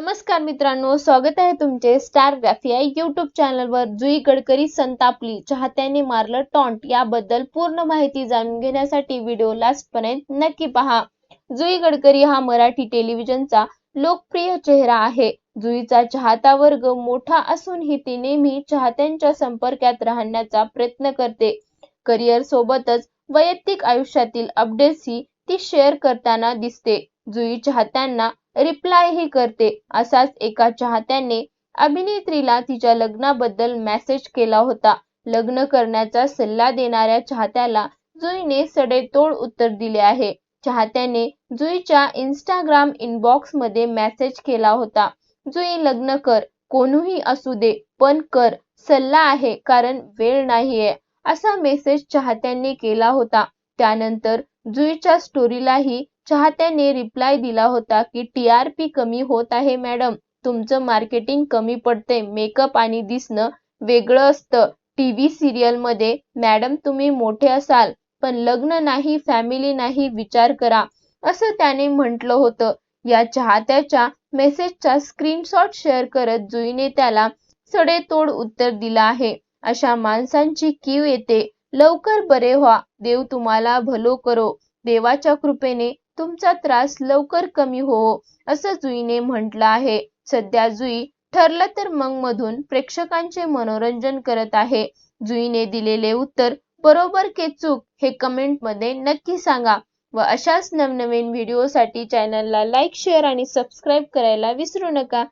नमस्कार मित्रांनो स्वागत आहे तुमचे स्टार ग्राफी या युट्यूब चॅनलवर जुई गडकरी संतापली चाहत्यांनी मारलं टॉन्ट याबद्दल पूर्ण माहिती जाणून घेण्यासाठी व्हिडिओ लास्टपर्यंत नक्की पहा. जुई गडकरी हा मराठी टेलिव्हिजनचा लोकप्रिय चेहरा आहे. जुईचा चाहता वर्ग मोठा असूनही ती नेहमी चाहत्यांच्या संपर्कात राहण्याचा प्रयत्न करते. करिअर सोबतच वैयक्तिक आयुष्यातील अपडेट्सही ती शेअर करताना दिसते. जुई चाहत्यांना रिप्लायही करते. असाच एका चाहत्याने अभिनेत्रीला तिच्या लग्नाबद्दल मेसेज केला होता. लग्न करण्याचा सल्ला देणाऱ्या चाहत्याला जुईने सडेतोड उत्तर दिले आहे. चाहत्याने जुईच्या इंस्टाग्राम इनबॉक्समध्ये मेसेज केला होता. जुई लग्न कर कोणीही असू दे पण कर सल्ला आहे कारण वेळ नाहीये असा मेसेज चाहत्यांनी केला होता. त्यानंतर जुईच्या स्टोरीलाही चाहत्याने रिप्लाय दिला होता की टीआरपी कमी होत आहे मॅडम तुमचं मार्केटिंग कमी पडते. मेकअप आणि दिसणं वेगळं असतं. टीव्ही सिरियलमध्ये मॅडम तुम्ही मोठे असाल. पण लग्न नाही फॅमिली नाही विचार करा. असं त्याने म्हटलं होतं. या चाहत्याच्या मेसेजचा स्क्रीनशॉट शेअर करत जुईने त्याला सडेतोड उत्तर दिलं आहे. अशा माणसांची कीव येते. लवकर बरे व्हा. देव तुम्हाला भलो करो. देवाच्या कृपेने तुमचा त्रास लवकर कमी हो असं जुईने म्हटलं आहे. सध्या जुई ठरलं तर मग मधून प्रेक्षकांचे मनोरंजन करत आहे. जुईने दिलेले उत्तर बरोबर के चूक हे कमेंटमध्ये नक्की सांगा व अशाच नवनवीन व्हिडिओसाठी चॅनलला लाईक शेअर आणि सबस्क्राईब करायला विसरू नका.